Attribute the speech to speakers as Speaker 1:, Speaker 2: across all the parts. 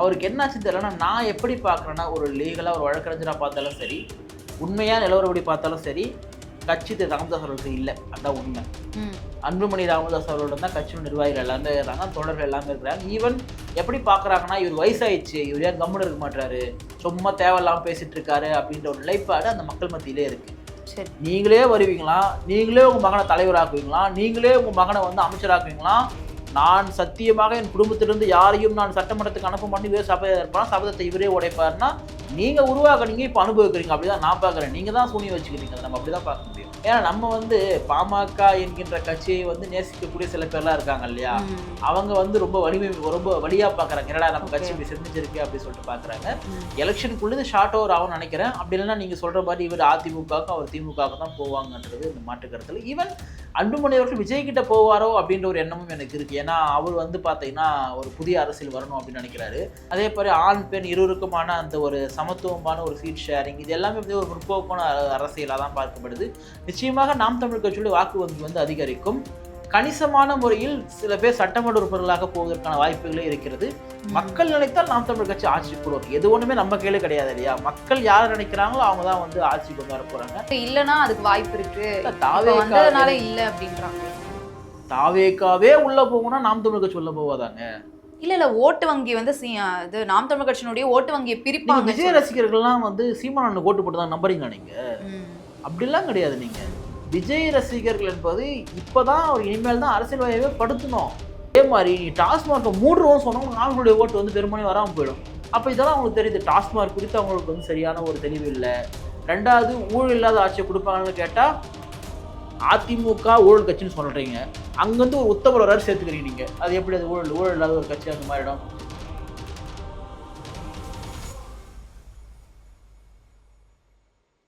Speaker 1: அவருக்கு என்னாச்சு தெரியலன்னா நான் எப்படி பார்க்குறேன்னா ஒரு லீகலாக ஒரு வழக்கறிஞராக பார்த்தாலும் சரி உண்மையாக நிலவரப்படி பார்த்தாலும் சரி கட்சி திரு ராமதாஸ் அவர்களுக்கு இல்லை. அதான் உண்மை. அன்புமணி ராமதாஸ் அவர்களோட தான் கட்சியின் நிர்வாகிகள் எல்லாமே இருக்கிறாங்க தொடர்கள் எல்லாமே இருக்கிறாங்க. ஈவன் எப்படி பார்க்குறாங்கன்னா இவர் வயசாயிடுச்சு இவர் ஏன் கம்முன்னு இருக்க மாட்டாரு சும்மா தேவையில்லாமல் பேசிட்டு இருக்காரு அப்படின்ற ஒரு நிலைப்பாடு அந்த மக்கள் மத்தியிலே இருக்கு.
Speaker 2: சரி.
Speaker 1: நீங்களே வருவீங்களா? நீங்களே உங்கள் மகனை தலைவராக்குவீங்களா? நீங்களே உங்கள் மகனை வந்து அமைச்சராக்குவீங்களா? நான் சத்தியமாக என் குடும்பத்திலிருந்து யாரையும் நான் சட்டமன்றத்துக்கு அனுப்ப மாட்டேன். இவரே சபை இருப்பான் சபதத்தை இவரே உடைப்பாருன்னா நீங்கள் உருவாக்குறீங்க இப்போ அனுபவிக்கிறீங்க. அப்படிதான் நான் பார்க்குறேன். நீங்கள் தான் சூனியம் வச்சுக்கிறீங்க. நம்ம அப்படி தான் பார்க்க முடியும். ஏன்னா நம்ம வந்து பாமக என்கின்ற கட்சியை வந்து நேசிக்கக்கூடிய சில பேர்லாம் இருக்காங்க இல்லையா. அவங்க வந்து ரொம்ப வலிமை ரொம்ப வலியா பார்க்குறாங்க. என்னடா நம்ம கட்சி. இப்படி செஞ்சிருக்கு அப்படி சொல்லிட்டு பார்க்குறாங்க.
Speaker 2: ம்.
Speaker 1: எலெக்ஷனுக்குள்ளது ஷார்ட் ஓவர் ஆகும்னு நினைக்கிறேன். அப்படி இல்லைன்னா நீங்கள் சொல்கிற மாதிரி இவர் அதிமுகவுக்கும் அவர் திமுகவுக்கு தான் போவாங்கன்றது இந்த மாற்று கருத்தில். ஈவன் அன்புமணி அவர்கள் விஜய் கிட்ட போவாரோ அப்படின்ற ஒரு எண்ணமும் எனக்கு இருக்கு. ஏன்னா அவர் வந்து பார்த்தீங்கன்னா ஒரு புதிய அரசியல் வரணும் அப்படின்னு நினைக்கிறாரு. அதே மாதிரி ஆண் பெண் இருவருக்குமான அந்த ஒரு சமத்துவமான ஒரு சீட் ஷேரிங் இது எல்லாமே வந்து ஒரு முற்போக்கான அரசியலாக தான் பார்க்கப்படுது. நிச்சயமாக நாம் தமிழ் கட்சியுடைய வாக்கு வங்கி வந்து அதிகரிக்கும். கணிசமான முறையில் சில பேர் சட்டமன்ற உறுப்பினர்களாக போவதற்கான வாய்ப்புகளே இருக்கிறது. மக்கள் நினைத்தால் நாம் தமிழ் கட்சி ஆட்சிக்கு கூட வரும். எது ஒண்ணுமே நம்ம கையில கிடையாது இல்லையா? மக்கள் யார் நினைக்கிறாங்களோ அவங்க தான் வந்து ஆட்சிக்கு வந்து வர போறாங்க
Speaker 2: இப்ப இல்லனா அதுக்கு வாய்ப்பு இருக்கு.
Speaker 1: இல்ல,
Speaker 2: இப்ப
Speaker 1: தாவேகா
Speaker 2: வந்ததுனால இல்ல அப்படின்றாங்க.
Speaker 1: தாவேக்காவே உள்ள போகணும்னா நாம் தமிழ் கட்சி உள்ள போவாதாங்க?
Speaker 2: இல்ல இல்ல ஓட்டு வங்கி வந்து இது நாம் தமிழ் கட்சியினுடைய ஓட்டு வங்கியை பிரிப்பாங்க.
Speaker 1: விஜய் ரசிகர்கள்லாம் வந்து சீமானு ஓட்டு போட்டு தான் நம்புறீங்க நீங்க. அப்படிலாம் கிடையாது நீங்க. விஜய் ரசிகர்கள் என்பது இப்போ தான் அவர் இனிமேல் தான் அரசியல்வாதியவே படுத்தணும். அதே மாதிரி நீ டாஸ்மார்க்கை மூடுறோம் சொன்னால் அவங்களுடைய ஓட்டு வந்து பெரும்பாலும் வராமல் போயிடும். அப்போ இதெல்லாம் அவங்களுக்கு தெரியுது. டாஸ்மார்க் குறித்து அவங்களுக்கு வந்து சரியான ஒரு தெளிவு இல்லை. ரெண்டாவது ஊழல் இல்லாத ஆட்சியை கொடுப்பாங்கன்னு கேட்டால் அதிமுக ஊழல் கட்சின்னு சொல்கிறீங்க அங்கேருந்து ஒரு உத்தமர் வராரு சேர்த்துக்கிறீங்க. நீங்கள் அது எப்படி அது ஊழல் ஊழல் இல்லாத ஒரு கட்சி அந்த மாறிடும்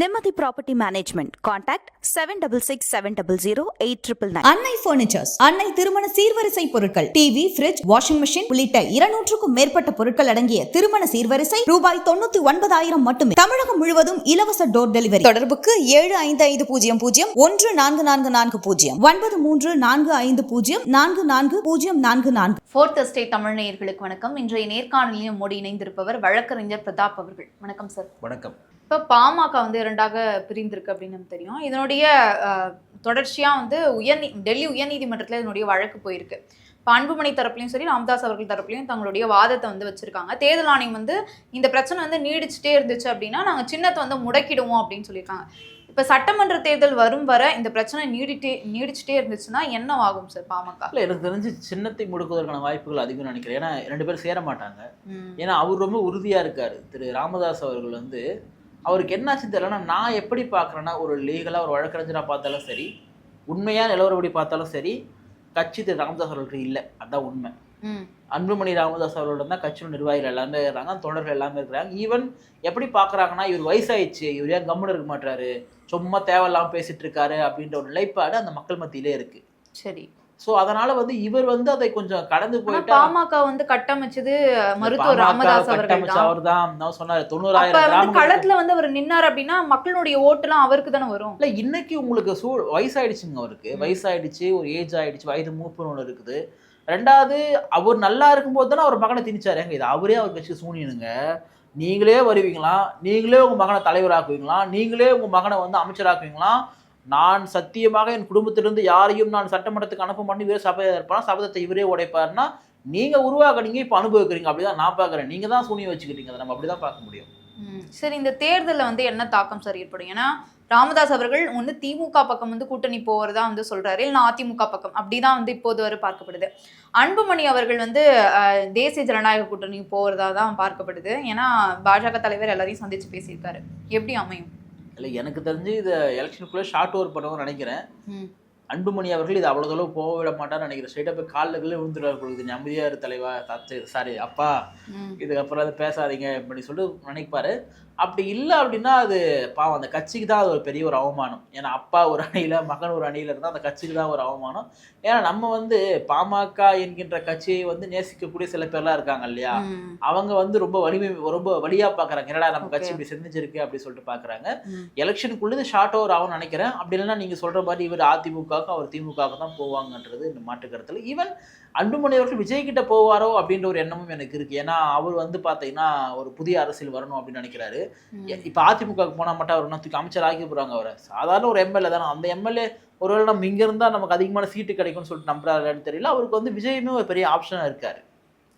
Speaker 3: Nimmathi property management contact seven double six seven double zero eight triple nine
Speaker 4: Annai furnitures Annai திருமண சீர்வரிசை பொருட்கள் டிவி ஃபிரிட்ஜ் வாஷிங் மெஷின் உள்ளிட்ட இருநூற்றுக்கும் மேற்பட்ட பொருட்கள் அடங்கிய திருமண சீர்வரிசை ரூபாய் தொண்ணூத்தி ஒன்பதாயிரம் மட்டுமே. தமிழகம் முழுவதும் இலவச டோர் டெலிவரி தொடர்புக்கு ஏழு ஐந்து ஐந்து பூஜ்ஜியம் பூஜ்ஜியம் ஒன்று நான்கு நான்கு நான்கு பூஜ்ஜியம். ஒன்பது மூன்று நான்கு ஐந்து பூஜ்ஜியம் நான்கு நான்கு பூஜ்ஜியம் நான்கு நான்கு.
Speaker 2: ஃபோர்த் எஸ்டேட் தமிழ் நேயர்களுக்கு வணக்கம். இன்றைய நேர்காணலில் நம்மோடு இணைந்திருப்பவர் வழக்கறிஞர் பிரதாப் அவர்கள். வணக்கம் சார்
Speaker 1: வணக்கம்.
Speaker 2: இப்போ பாமக வந்து இரண்டாக பிரிந்திருக்கு அப்படின்னு நமக்கு தெரியும். இதனுடைய அஹ், தொடர்ச்சியா வந்து உயர்நீ டெல்லி உயர்நீதிமன்றத்தில் இதனுடைய வழக்கு போயிருக்கு. இப்போ அன்புமணி தரப்புலையும் சரி ராமதாஸ் அவர்கள் தரப்புலையும் தங்களுடைய வாதத்தை வந்து வச்சிருக்காங்க. தேர்தல் ஆணையம் வந்து இந்த பிரச்சனை வந்து நீடிச்சுட்டே இருந்துச்சு அப்படின்னா நாங்கள் சின்னத்தை வந்து முடக்கிடுவோம் அப்படின்னு சொல்லியிருக்காங்க. இப்போ சட்டமன்ற தேர்தல் வரும் வர இந்த பிரச்சனை நீடிட்டே நீடிச்சுட்டே இருந்துச்சுன்னா என்ன ஆகும் சார் பாமக?
Speaker 1: இல்லை எனக்கு தெரிஞ்சு சின்னத்தை முடுக்குவதற்கான வாய்ப்புகள் அதிகம் நினைக்கிறேன். ஏன்னா ரெண்டு பேரும் சேர மாட்டாங்க. ஏன்னா அவர் ரொம்ப உறுதியாக இருக்கார். திரு. ராமதாஸ் அவர்கள் வந்து அவருக்கு என்னாச்சு தெரியலன்னா நான் எப்படி பார்க்குறேன்னா ஒரு லீகலாக ஒரு வழக்கறிஞராக பார்த்தாலும் சரி உண்மையாக நிலவரப்படி பார்த்தாலும் சரி கட்சி திரு ராமதாஸ் அவர்களுக்கு இல்லை. அதான் உண்மை. அன்புமணி ராமதாஸ் அவர்களோட தான் கட்சியின் நிர்வாகிகள் எல்லாமே இருக்கிறாங்க தொடர்கள் எல்லாமே இருக்கிறாங்க. ஈவன் எப்படி பார்க்குறாங்கன்னா இவர் வயசாயிடுச்சு இவர் ஏன் கம்முன்னு இருக்க மாட்டாரு சும்மா தேவையில்லாமல் பேசிட்டு இருக்காரு அப்படின்ற ஒரு நிலைப்பாடு அந்த மக்கள் மத்தியிலே இருக்கு.
Speaker 2: சரி.
Speaker 1: ஸோ அதனால வந்து இவர் வந்து அதை கொஞ்சம் கடந்து போயிட்டா
Speaker 2: பாமக வந்து கட்டமைச்சது மருத்துவர் ராமதாஸ் அவர்கள்
Speaker 1: அவர் தான் நான் சொன்னாரு தொண்ணூறாயிரம்
Speaker 2: களத்துல வந்து அவர் நின்னார் அப்படின்னா மக்களுடைய ஓட்டுலாம் அவருக்கு தானே வரும்?
Speaker 1: இல்ல இன்னைக்கு உங்களுக்கு சூ வயசாயிடுச்சுங்க அவருக்கு. வயசாயிடுச்சு ஒரு ஏஜ் ஆயிடுச்சு வயது மூப்புன்னு ஒன்று இருக்குது. ரெண்டாவது அவர் நல்லா இருக்கும்போது தானே அவர் மகனை திணிச்சாரு. ஏங்க இது அவரே அவர் கட்சி சூனியனுங்க. நீங்களே வருவீங்களா நீங்களே உங்க மகனை தலைவராக்குவீங்களா நீங்களே உங்க மகனை வந்து அமைச்சராக்குவீங்களா நான் சத்தியமாக என் குடும்பத்திலிருந்து யாரையும் நான் சட்டமன்றத்துக்கு அனுப்ப பண்ணி இவரே சபை இருப்பான் சபதத்தை இவரே உடைப்பார்னா நீங்கள் உருவாக்குறீங்க இப்போ அனுபவிக்கிறீங்க. அப்படிதான் நான் பார்க்குறேன். நீங்க தான் சூனியம் வச்சுக்கிட்டீங்க. அதை நம்ம அப்படிதான் பார்க்க முடியும்.
Speaker 2: சரி இந்த தேர்தலில் வந்து என்ன தாக்கம் சார் ஏற்படும்? ஏன்னா ராமதாஸ் அவர்கள் வந்து திமுக பக்கம் வந்து கூட்டணி போகிறதா வந்து சொல்கிறாரு இல்லைனா அதிமுக பக்கம். அப்படிதான் வந்து இப்போது வரை பார்க்கப்படுது. அன்புமணி அவர்கள் வந்து தேசிய ஜனநாயக கூட்டணி போகிறதா தான் பார்க்கப்படுது. ஏன்னா பாஜக தலைவர் எல்லாரையும் சந்தித்து பேசியிருக்காரு. எப்படி அமையும்?
Speaker 1: இல்லை எனக்கு தெரிஞ்சு இதை எலெக்ஷனுக்குள்ளே ஷார்ட் ஓவர் பண்ணுவோம்னு நினைக்கிறேன். அன்புமணி அவர்கள் இது அவ்வளோ தூரம் போக விட மாட்டார்னு நினைக்கிறேன். ஸ்ட்ரைட்டாக போய் காலில் கீழே விழுந்துடுவார் பொழுது அமைதியாக இரு தலைவா தச்சு சாரி அப்பா. இதுக்கப்புறம் அதை பேசாதீங்க இப்படி சொல்லிட்டு நினைப்பாரு. அப்படி இல்லை அப்படின்னா அது பாவம். அந்த கட்சிக்கு தான் அது ஒரு பெரிய ஒரு அவமானம். ஏன்னா அப்பா ஒரு அணியில் மகன் ஒரு அணியில் இருந்தால் அந்த கட்சிக்கு தான் ஒரு அவமானம். ஏன்னா நம்ம வந்து பாமக என்கின்ற கட்சியை வந்து நேசிக்கக்கூடிய சில பேர்லாம் இருக்காங்க இல்லையா. அவங்க வந்து ரொம்ப வலிமை ரொம்ப வலியா பாக்குறாங்க. என்னடா நம்ம கட்சி. இப்படி செஞ்சிருக்கு அப்படி சொல்லிட்டு பாக்குறாங்க.
Speaker 2: ம்.
Speaker 1: எலெக்ஷனுக்குள்ளது ஷார்ட் ஓவர் ஆகும்னு நினைக்கிறேன். அப்படி இல்லைன்னா நீங்க சொல்ற மாதிரி இவர் அதிமுகவுக்கு அவர் திமுகவுக்கு தான் போவாங்கன்றது இந்த மாற்று கருத்துல ஈவன் அன்புமணி அவர்கள் விஜய் கிட்ட போவாரோ அப்படின்ற ஒரு எண்ணமும் எனக்கு இருக்கு. ஏன்னா அவர் வந்து பாத்தீங்கன்னா ஒரு புதிய அரசியல் வரணும் அப்படின்னு நினைக்கிறாரு. இப்ப அதிமுகவுக்கு போனா மட்டும் அவர் என்ன தூக்கி அமைச்சர் ஆக்கி போறாங்க அவரை. சாதாரண ஒரு எம்எல்ஏ தானே. அந்த எம்எல்ஏ ஒருவேளை நம்ம இங்க இருந்தா நமக்கு அதிகமான சீட்டு கிடைக்கும்னு சொல்லிட்டு நம்புறாருன்னு தெரியல. அவருக்கு வந்து விஜயுமே ஒரு பெரிய ஆப்ஷனா இருக்காரு.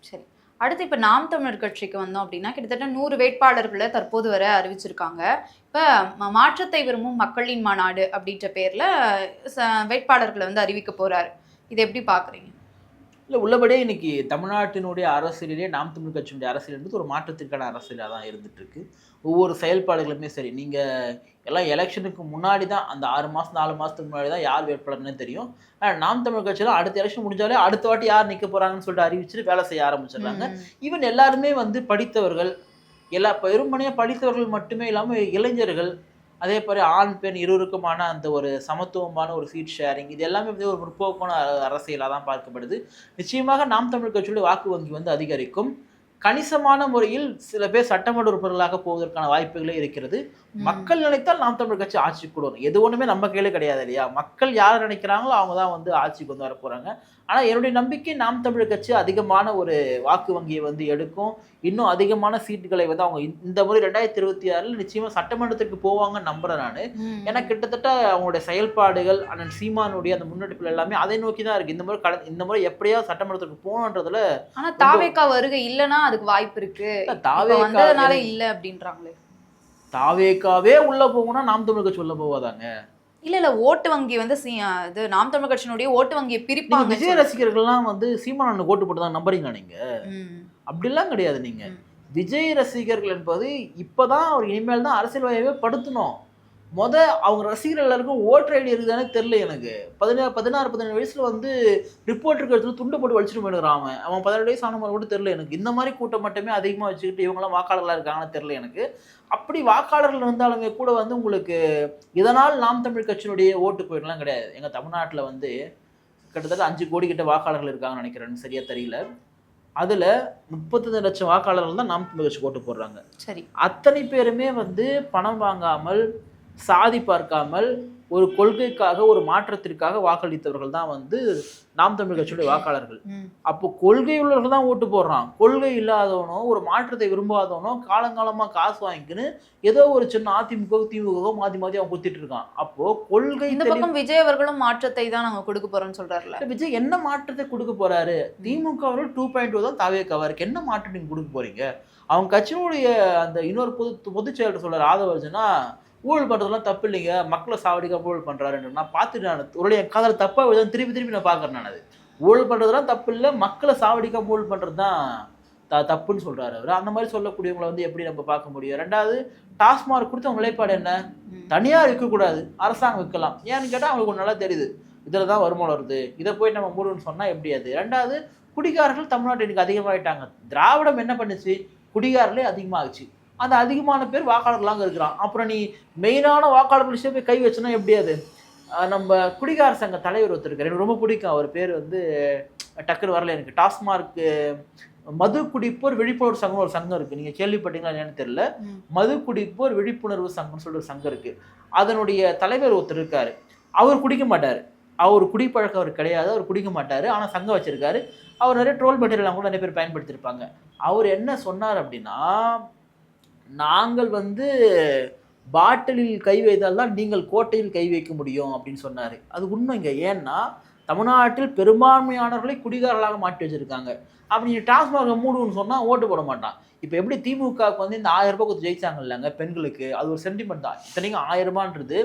Speaker 2: சரி. அடுத்து இப்போ நாம் தமிழர் கட்சிக்கு வந்தோம் அப்படின்னா கிட்டத்தட்ட நூறு வேட்பாளர்களை தற்போது வரை அறிவிச்சிருக்காங்க. இப்போ மாற்றத்தை விரும்பும் மக்களின் மாநாடு அப்படின்ற பேரில் ச- வேட்பாளர்களை வந்து அறிவிக்க போகிறார் இதை எப்படி பார்க்குறீங்க
Speaker 1: இல்லை உள்ளபடியே இன்னைக்கு தமிழ்நாட்டினுடைய அரசியலிலே நாம் தமிழ் கட்சியினுடைய அரசியல் என்பது ஒரு மாற்றத்திற்கான அரசியலாக தான் இருந்துட்டு இருக்கு ஒவ்வொரு செயல்பாடுகளுமே சரி நீங்கள் எல்லாம் எலெக்ஷனுக்கு முன்னாடி தான் அந்த ஆறு மாதம் நாலு மாதத்துக்கு முன்னாடி தான் யார் வேட்பாளர்னு தெரியும். ஆனால் நாம் தமிழ் கட்சியில் அடுத்த எலெக்ஷன் முடிஞ்சாலே அடுத்த வாட்டி யார் நிற்க போகிறாங்கன்னு சொல்லிட்டு அறிவிச்சுட்டு வேலை செய்ய ஆரம்பிச்சிடுறாங்க. ஈவன் எல்லாருமே வந்து படித்தவர்கள் எல்லா பெரும்பணியாக படித்தவர்கள் மட்டுமே இல்லாமல் இளைஞர்கள் அதே மாதிரி ஆண் பெண் இருவருக்குமான அந்த ஒரு சமத்துவமான ஒரு சீட் ஷேரிங் இது எல்லாமே வந்து ஒரு முற்போக்கான அரசியலாக தான் பார்க்கப்படுது. நிச்சயமாக நாம் தமிழ் கட்சியுடைய வாக்கு வங்கி வந்து அதிகரிக்கும். கணிசமான முறையில் சில பேர் சட்டமன்ற உறுப்பினர்களாக போவதற்கான வாய்ப்புகளே இருக்கிறது. மக்கள் நினைத்தால் நாம் தமிழ் கட்சி ஆட்சிக்கு கொண்டு வரும் எது ஒண்ணுமே நம்ம கையில கிடையாது இல்லையா? மக்கள் யார் நினைக்கிறாங்களோ அவங்க தான் வந்து ஆட்சிக்கு வந்து வர போறாங்க ஆனா என்னுடைய நம்பிக்கை நாம் தமிழ் கட்சி அதிகமான ஒரு வாக்கு வங்கியை வந்து எடுக்கும். இன்னும் அதிகமான சீட்டுகளை வந்து அவங்க இந்த- முறை ரெண்டாயிரத்தி இருபத்தி ஆறுல நிச்சயமா சட்டமன்றத்திற்கு போவாங்கன்னு நம்புறேன் நான். ஏன்னா கிட்டத்தட்ட அவங்களுடைய செயல்பாடுகள் அண்ணன் சீமானுடைய அந்த முன்னெடுப்புகள் எல்லாமே அதை நோக்கி தான் இருக்கு. இந்த முறை கட இந்த முறை எப்படியாவது சட்டமன்றத்துக்கு போகணுன்றதுல
Speaker 2: ஆனா தாவேக்கா வருகை இல்லைன்னா அதுக்கு வாய்ப்பு இருக்கு. இப்ப
Speaker 1: தாவே
Speaker 2: வந்ததுனால இல்ல அப்படின்றாங்களே.
Speaker 1: தாவேக்காவே உள்ள போகணும்னா நாம் தமிழ் கட்சி உள்ள போவாதாங்க?
Speaker 2: இல்ல இல்ல ஓட்டு வங்கி வந்து இது நாம் தமிழ் கட்சியினுடைய ஓட்டு வங்கியை பிரிப்பாங்க
Speaker 1: விஜய் ரசிகர்கள்லாம் வந்து சீமானன் ஓட்டு போட்டு தான் நம்புறீங்களா நீங்க. அப்படிலாம் கிடையாது நீங்க. விஜய் ரசிகர்கள் என்பது இப்பதான் அவர் இனிமேல் தான் அரசியல் வாயவே படுத்தணும் முத அவங்க ரசிகர்கள் எல்லாருக்கும் ஓட்டர் ஐடி இருக்குதானே தெரியல எனக்கு. பதினாறு பதினாறு பதினேழு வயசுல வந்து ரிப்போர்ட்டருக்கு எடுத்து துண்டு போட்டு வச்சுட்டு போயிடுறான் அவன். அவன் பதினேழு வயசு ஆன மாதிரி கூட தெரியல எனக்கு. இந்த மாதிரி கூட்டம் மட்டுமே அதிகமாக வச்சுக்கிட்டு இவங்கெல்லாம் வாக்காளர்களாக இருக்காங்கன்னு தெரியல எனக்கு. அப்படி வாக்காளர்கள் இருந்தாலுமே கூட வந்து உங்களுக்கு இதனால் நாம் தமிழ் கட்சியினுடைய ஓட்டு போயிடலாம் கிடையாது. எங்க தமிழ்நாட்டுல வந்து கிட்டத்தட்ட அஞ்சு கோடி கிட்ட வாக்காளர்கள் இருக்காங்கன்னு நினைக்கிறேன். சரியா தெரியல. அதுல முப்பத்தஞ்சு லட்சம் வாக்காளர்கள் தான் நாம் தமிழ் கட்சி ஓட்டு போடுறாங்க.
Speaker 2: சரி.
Speaker 1: அத்தனை பேருமே வந்து பணம் வாங்காமல் சாதி பார்க்காமல் ஒரு கொள்கைக்காக ஒரு மாற்றத்திற்காக வாக்களித்தவர்கள் தான் வந்து நாம் தமிழ் கட்சியுடைய வாக்காளர்கள். அப்போ கொள்கை உள்ளவர்கள் தான் ஓட்டு போடுறான். கொள்கை இல்லாதவனோ ஒரு மாற்றத்தை விரும்பாதவனோ காலங்காலமா காசு வாங்கிக்கின்னு ஏதோ ஒரு சின்ன அதிமுக திமுக மாத்தி மாத்தி அவன் குத்திட்டு இருக்கான். அப்போ கொள்கை
Speaker 2: இந்த பக்கம் விஜய் அவர்களும் மாற்றத்தை தான் நாங்க கொடுக்க போறோம்னு சொல்றாருல
Speaker 1: விஜய் என்ன மாற்றத்தை கொடுக்க போறாரு? திமுக டூ பாயிண்ட் தான் தாவேக்கவா இருக்கு. என்ன மாற்றம் நீங்க கொடுக்க போறீங்க? அவங்க கட்சியினுடைய அந்த இன்னொரு பொது பொதுச் செயலர் சொல்றாரு ஆதவர்ஜனா ஊழல் பண்றதெல்லாம் தப்பு இல்லைங்க. மக்களை சாவடிக்க ஊழல் பண்றாருன்னு நான் பார்த்துட்டு நான். ஒருவேளை என் காதல தப்பா விழுது திருப்பி திருப்பி நான் பார்க்கறேன் நான். அது ஊழல் பண்றதெல்லாம் தப்பு இல்லை. மக்களை சாவடிக்காம ஊழல் பண்றது தான் த தப்புன்னு சொல்றாரு அவர். அந்த மாதிரி சொல்லக்கூடியவங்களை வந்து எப்படி நம்ம பார்க்க முடியும்? ரெண்டாவது டாஸ்மார்க் கொடுத்த நிலைப்பாடு என்ன?
Speaker 2: ம்.
Speaker 1: தனியார் விற்கக்கூடாது. அரசாங்கம் விற்கலாம். ஏன்னு கேட்டால் அவங்களுக்கு நல்லா தெரியுது. இதில் தான் வருமானம் வருது. இதை போய் நம்ம மூடுன்னு சொன்னால் எப்படி அது? ரெண்டாவது குடிகாரர்கள் தமிழ்நாட்டில் இன்னைக்கு அதிகமாகிட்டாங்க திராவிடம் என்ன பண்ணுச்சு? குடிகாரர்களே அதிகமாகுச்சு. அந்த அதிகமான பேர் வாக்காளர்களாக இருக்கிறான். அப்புறம் நீ மெயினான வாக்காளர் லிஸ்ட்டே போய் கை வச்சுனா எப்படி அது? நம்ம குடிகார சங்க தலைவர் ஒருத்தர் இருக்காரு. எனக்கு ரொம்ப பிடிக்கும். அவர் பேர் வந்து டக்குன்னு வரல எனக்கு. டாஸ்மார்க் மது குடிப்போர் விழிப்புணர்வு சங்கம் ஒரு சங்கம் இருக்கு. நீங்க கேள்விப்பட்டீங்களா என்னன்னு தெரியல. மது குடிப்போர் விழிப்புணர்வு சங்கம்னு சொல்லிட்டு ஒரு சங்கம் இருக்கு. அதனுடைய தலைவர் ஒருத்தர் இருக்காரு. அவர் குடிக்க மாட்டாரு. அவர் குடிப்பழக்கம் அவர் கிடையாது. அவர் குடிக்க மாட்டாரு. ஆனா சங்கம் வச்சிருக்காரு. அவர் நிறைய ட்ரோல் மெட்டீரியல்லாம் கூட நிறைய பேர் பயன்படுத்தியிருப்பாங்க. அவர் என்ன சொன்னார் அப்படின்னா நாங்கள் வந்து பாட்டிலில் கை வைத்தால் தான் நீங்கள் கோட்டையில் கை வைக்க முடியும் அப்படின்னு சொன்னார் அது உண்மைங்க ஏன்னா தமிழ்நாட்டில் பெரும்பான்மையானவர்களை குடிகாரர்களாக மாட்டி வச்சிருக்காங்க அப்படி நீ டாஸ்மாக மூடுன்னு சொன்னால் ஓட்டு போட மாட்டான் இப்போ எப்படி திமுகவுக்கு வந்து இந்த ஆயிரம் ரூபாய் கொடுத்து ஜெயிச்சாங்க இல்லைங்க பெண்களுக்கு அது ஒரு சென்டிமெண்ட் தான் இத்தனைக்கும் ஆயிரம் ரூபான்றது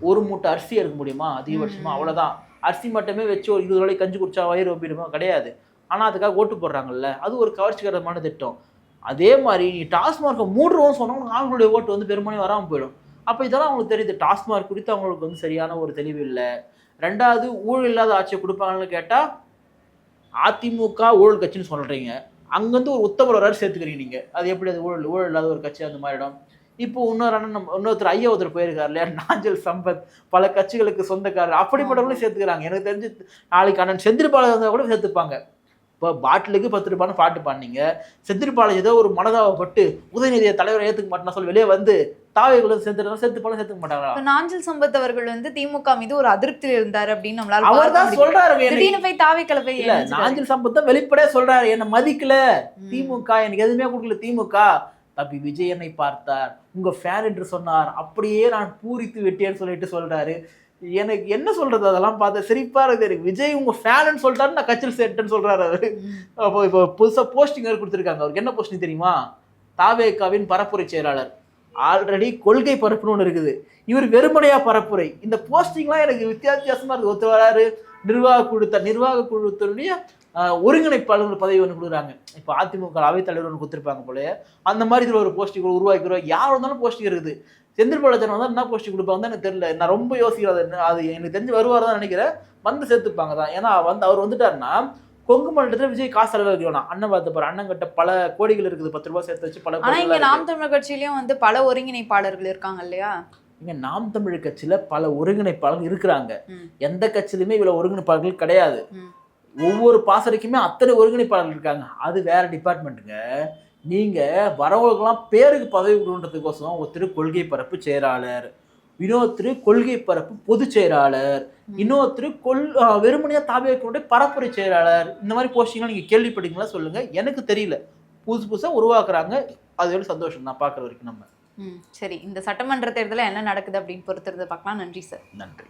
Speaker 1: ஒரு மூட்டை அரிசி எடுக்க முடியுமா அதிகபட்சமா
Speaker 2: ம்.
Speaker 1: அவ்வளோதான் அரிசி மட்டுமே வச்சு ஒரு இருபது ரூபாய் கஞ்சி குடிச்சா வயிறு ஒப்பிடுமா கிடையாது ஆனால் அதுக்காக ஓட்டு போடுறாங்கல்ல அது ஒரு கவர்ச்சிகரமான திட்டம் அதே மாதிரி நீ டாஸ்மார்க்கை மூடுறோம்னு சொன்னா உனக்கு ஆண்களுடைய ஓட்டு வந்து பெருமனே வராமல் போயிடும். அப்போ இதெல்லாம் அவங்களுக்கு தெரியுது. டாஸ்மார்க் குறித்து அவங்களுக்கு வந்து சரியான ஒரு தெளிவு இல்லை. ரெண்டாவது ஊழல் இல்லாத ஆட்சியை கொடுப்பாங்கன்னு கேட்டால் அதிமுக ஊழல் கட்சின்னு சொல்கிறீங்க அங்கேருந்து ஒரு உத்தமர் வராரு சேர்த்துக்கிறீங்க நீங்கள் அது எப்படி அது ஊழல் ஊழல் இல்லாத ஒரு கட்சி அந்த மாறிடும் இப்போ இன்னொரு அண்ணன் நம்ம- இன்னொருத்தர் ஐயா ஒருத்தர் போயிருக்காரு இல்லையா? நாஞ்சல் சம்பத். பல கட்சிகளுக்கு சொந்தக்காரர். அப்படிப்பட்டவங்களும் சேர்த்துக்கிறாங்க. எனக்கு தெரிஞ்சு நாளைக்கு அண்ணன் செந்திருப்பாளர் இருந்தால் கூட சேர்த்துப்பாங்க. இப்போ பாட்டிலுக்கு பத்து ரூபான்னு பாட்டு பாடினீங்க. செந்திருப்பாளர் ஏதோ ஒரு மனதாவப்பட்டு உதயநிதியை தலைவரை ஏற்றுக்க மாட்டேன்னு சொல்லி வெளியே வந்து தாவைக்குள்ள சேர்த்துட்டு சேர்த்துப்பாலும் சேர்த்துக்க மாட்டாங்களா?
Speaker 2: இப்ப நாஞ்சில் சம்பத் அவர்கள் வந்து திமுக மீது ஒரு அதிருப்தியில் இருந்தாரு அப்படின்னு நம்மளால
Speaker 1: அவர் தான் எனக்கு.
Speaker 2: திடீர்னு போய் தாவைக்கல போய்
Speaker 1: இல்ல. நாஞ்சில் சம்பத் தான் வெளிப்படையா சொல்றாரு. என்ன மதிக்கல. திமுக எனக்கு எதுவுமே கொடுக்கல. திமுக. தம்பி விஜய் என்னை பார்த்தார். உங்க ஃபேன் என்று சொன்னார். அப்படியே நான் பூரித்து விட்டேன்னு சொல்லிட்டு சொல்றாரு. எனக்கு என்ன சொல்றது? அதெல்லாம் பார்த்து சிரிப்பாக இருக்குது. எனக்கு விஜய் உங்க ஃபேனுன்னு சொல்லிட்டாரு நான் கச்சில் சேட்டுன்னு சொல்றாரு அவர். அப்போ இப்போ புதுசாக போஸ்டிங் வேறு கொடுத்துருக்காங்க. அவருக்கு என்ன போஸ்டிங் தெரியுமா? தாவேகாவின் பரப்புரை செயலாளர். ஆல்ரெடி கொள்கை பரப்புன்னு ஒன்று இருக்குது. இவர் வெறுமனையா பரப்புரை. இந்த போஸ்டிங்லாம் எனக்கு வித்தியாச வித்தியாசமாக இருக்குது ஒத்து வராரு நிர்வாக குழு நிர்வாக குழுத்தினுடைய ஆஹ், ஒருங்கிணைப்பாளர் பதவி ஒன்று கொடுக்குறாங்க. இப்போ அதிமுக அவைத்தலைவர் ஒன்று கொடுத்துருப்பாங்க போல அந்த மாதிரி இதில் ஒரு போஸ்டிங் உருவாக்கிறோம் யார் வந்தாலும் போஸ்டிங் இருக்குது. செந்தில் பாலாஜன் வந்தால் என்ன போஸ்டிங் கொடுப்பாங்க எனக்கு தெரியல. நான் ரொம்ப யோசிக்கிறது என்ன அது எனக்கு தெரிஞ்சு வருவார் தான் நினைக்கிறேன். வந்து சேர்த்துப்பாங்க தான். ஏன்னா வந்து அவர் வந்துட்டாருன்னா கொங்கு மண்டலத்தில் விஜய் காசு செலவு வேணாம். அண்ணன் பார்த்து பாரு அண்ணன் கிட்ட பல கோடிகள் இருக்குது. பத்து ரூபாய் சேர்த்து வச்சு பல
Speaker 2: ஆனா இங்க. நாம் தமிழர் கட்சியிலயும் வந்து பல ஒருங்கிணைப்பாளர்கள் இருக்காங்க இல்லையா?
Speaker 1: இங்க நாம் தமிழ் கட்சியில பல ஒருங்கிணைப்பாளர்கள் இருக்கிறாங்க. எந்த கட்சியிலுமே இவ்வளவு ஒருங்கிணைப்பாளர்கள் கிடையாது. ஒவ்வொரு பாசறைக்குமே அத்தனை ஒருங்கிணைப்பாளர்கள் இருக்காங்க. அது வேற டிபார்ட்மெண்ட்டுங்க நீங்க வரவங்களுக்கெல்லாம் பேருக்கு பதவி கொடுன்றதுக்கோசம் ஒருத்தர் கொள்கை பரப்பு செயலாளர் இன்னொருத்தர் கொள்கை பரப்பு பொதுச் செயலாளர். இன்னொருத்தர் கொள் ஆஹ் வெறுமனையா தாபியக்கூடிய பரப்புரை செயலாளர் இந்த மாதிரி போஸ்டிங்லாம் நீங்க கேள்விப்பட்டீங்களா சொல்லுங்க. எனக்கு தெரியல. புதுசு புதுசா உருவாக்குறாங்க. அது ஒரு சந்தோஷம் நான் பார்க்குற வரைக்கும் நம்ம.
Speaker 2: ம் சரி. இந்த சட்டமன்ற தேர்தலில் என்ன நடக்குது அப்படின்னு பொறுத்திருந்து பார்க்கலாம். நன்றி சார்.
Speaker 1: நன்றி.